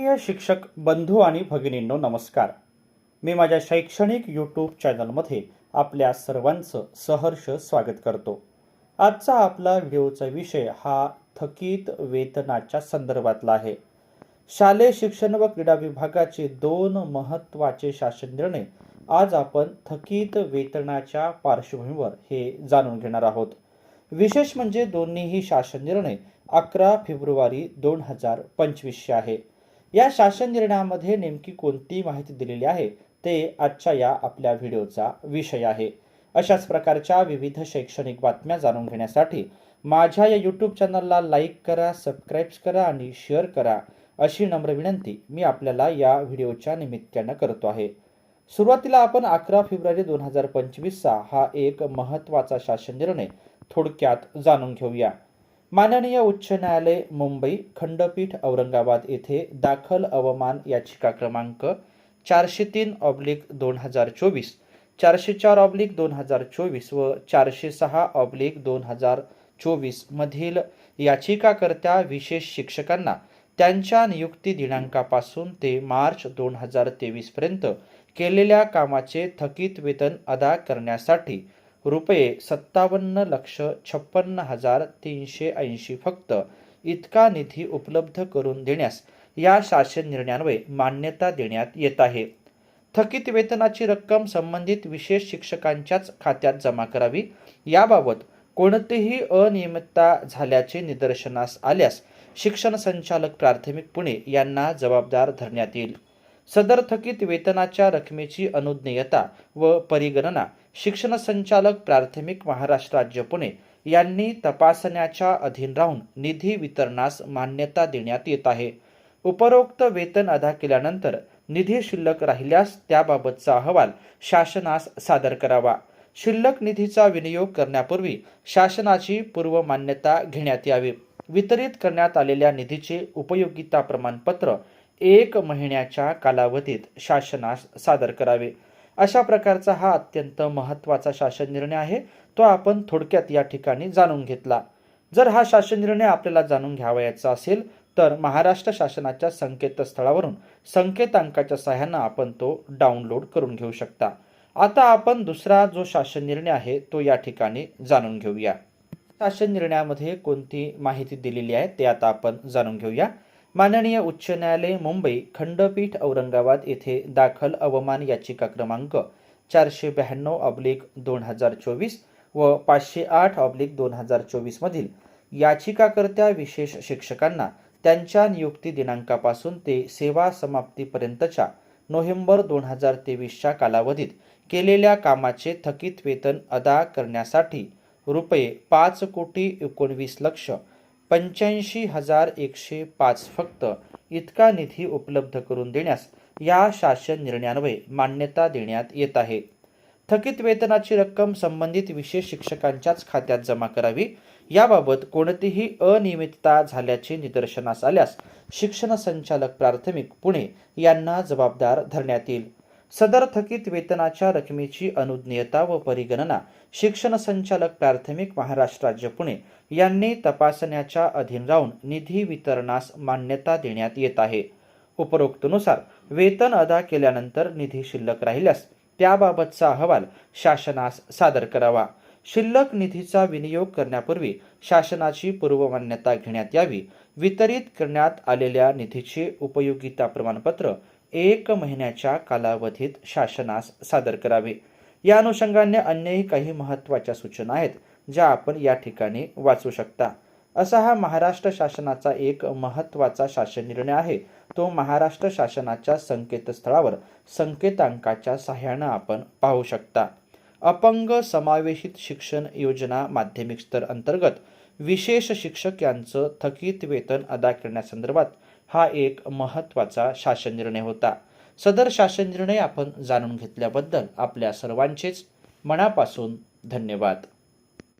प्रिय शिक्षक बंधू आणि भगिनींनो नमस्कार. मी माझ्या शैक्षणिक यूट्यूब चॅनलमध्ये आपल्या सर्वांचं सहर्ष स्वागत करतो. आजचा आपला व्हिडिओचा विषय हा थकीत वेतनाच्या संदर्भातला आहे. शालेय शिक्षण व क्रीडा विभागाचे दोन महत्त्वाचे शासन निर्णय आज आपण थकीत वेतनाच्या पार्श्वभूमीवर हे जाणून घेणार आहोत. विशेष म्हणजे दोन्हीही शासन निर्णय अकरा फेब्रुवारी दोन हजार पंचवीसशे आहे. या शासन निर्णयामध्ये नेमकी कोणती माहिती दिलेली आहे ते आजच्या या आपल्या व्हिडिओचा विषय आहे. अशाच प्रकारच्या विविध शैक्षणिक बातम्या जाणून घेण्यासाठी माझ्या या यूट्यूब चॅनलला लाईक करा सबस्क्राईब करा आणि शेअर करा अशी नम्र विनंती मी आपल्याला या व्हिडिओच्या निमित्तानं करतो आहे. सुरुवातीला आपण अकरा फेब्रुवारी दोन हजार पंचवीसचा हा एक महत्त्वाचा शासन निर्णय थोडक्यात जाणून घेऊया. माननीय उच्च न्यायालय मुंबई खंडपीठ औरंगाबाद येथे दाखल अवमान याचिका क्रमांक चारशे तीन ऑब्लिक दोन हजार चोवीस चारशे चार ऑब्लिक दोन हजार चोवीस व चारशे सहा ऑब्लिक दोन हजार चोवीस मधील याचिकाकर्त्या विशेष शिक्षकांना त्यांच्या नियुक्ती दिनांकापासून ते मार्च दोन हजार तेवीसपर्यंत केलेल्या कामाचे थकीत वेतन अदा करण्यासाठी रुपये सत्तावन्न लक्ष छप्पन्न हजार तीनशे ऐंशी फक्त इतका निधी उपलब्ध करून देण्यास या शासन निर्णयान्वये मान्यता देण्यात येत आहे. थकीत वेतनाची रक्कम संबंधित विशेष शिक्षकांच्याच खात्यात जमा करावी. याबाबत कोणतीही अनियमितता झाल्याचे निदर्शनास आल्यास शिक्षण संचालक प्राथमिक पुणे यांना जबाबदार धरण्यात येईल. सदर थकीत वेतनाच्या रकमेची अनुज्ञेयता व परिगणना शिक्षण संचालक प्राथमिक महाराष्ट्र राज्य पुणे यांनी तपासण्याच्या अधीन राहून निधी वितरणास मान्यता देण्यात येत आहे. उपरोक्त वेतन अदा केल्यानंतर निधी शिल्लक राहिल्यास त्याबाबतचा अहवाल शासनास सादर करावा. शिल्लक निधीचा विनियोग करण्यापूर्वी शासनाची पूर्व मान्यता घेण्यात यावी. वितरित करण्यात आलेल्या निधीचे उपयोगिता प्रमाणपत्र एक महिन्याच्या कालावधीत शासनास सादर करावे. अशा प्रकारचा हा अत्यंत महत्त्वाचा शासन निर्णय आहे. तो आपण थोडक्यात या ठिकाणी जाणून घेतला. जर हा शासन निर्णय आपल्याला जाणून घ्यावयाचा असेल तर महाराष्ट्र शासनाच्या संकेतस्थळावरून संकेतांकाच्या सहाय्यानं आपण तो डाउनलोड करून घेऊ शकता. आता आपण दुसरा जो शासन निर्णय आहे तो या ठिकाणी जाणून घेऊया. शासन निर्णयामध्ये कोणती माहिती दिलेली आहे ते आता आपण जाणून घेऊया. माननीय उच्च न्यायालय मुंबई खंडपीठ औरंगाबाद येथे दाखल अवमान याचिका क्रमांक चारशे ब्याण्णव ऑब्लिक दोन हजार चोवीस व पाचशे आठ ऑब्लिक दोन हजार चोवीसमधील याचिकाकर्त्या विशेष शिक्षकांना त्यांच्या नियुक्ती दिनांकापासून ते सेवा समाप्तीपर्यंतच्या नोव्हेंबर दोन हजार तेवीसच्या कालावधीत केलेल्या कामाचे थकीत वेतन अदा करण्यासाठी रुपये पाच कोटी एकोणवीस लक्ष पंच्याऐंशी हजार एकशे पाच फक्त इतका निधी उपलब्ध करून देण्यास या शासन निर्णयान्वये मान्यता देण्यात येत आहे. थकीत वेतनाची रक्कम संबंधित विशेष शिक्षकांच्याच खात्यात जमा करावी याबाबत कोणतीही अनियमितता झाल्याचे निदर्शनास आल्यास शिक्षण संचालक प्राथमिक पुणे यांना जबाबदार धरण्यात येईल. सदर थकीत वेतनाच्या रकमेची अनुज्ञेयता व परिगणना शिक्षण संचालक प्राथमिक महाराष्ट्र राज्य पुणे यांनी तपासण्याच्या अधीन राहून निधी वितरणास मान्यता देण्यात येत आहे. उपरोक्तनुसार वेतन अदा केल्यानंतर निधी शिल्लक राहिल्यास त्याबाबतचा अहवाल शासनास सादर करावा. शिल्लक निधीचा विनियोग करण्यापूर्वी शासनाची पूर्वमान्यता घेण्यात यावी. वितरित करण्यात आलेल्या निधीचे उपयोगिता प्रमाणपत्र एक महिन्याच्या कालावधीत शासनास सादर करावे. या अनुषंगाने अन्यही काही महत्त्वाच्या सूचना आहेत ज्या आपण या ठिकाणी वाचू शकता. असा हा महाराष्ट्र शासनाचा एक महत्त्वाचा शासन निर्णय आहे. तो महाराष्ट्र शासनाच्या संकेतस्थळावर संकेतांकाच्या सहाय्यानं आपण पाहू शकता. अपंग समावेशित शिक्षण योजना माध्यमिक स्तर अंतर्गत विशेष शिक्षक यांचं थकीत वेतन अदा करण्यासंदर्भात हा एक महत्त्वाचा शासन निर्णय होता. सदर शासन निर्णय आपण जाणून घेतल्याबद्दल आपल्या सर्वांचेच मनापासून धन्यवाद.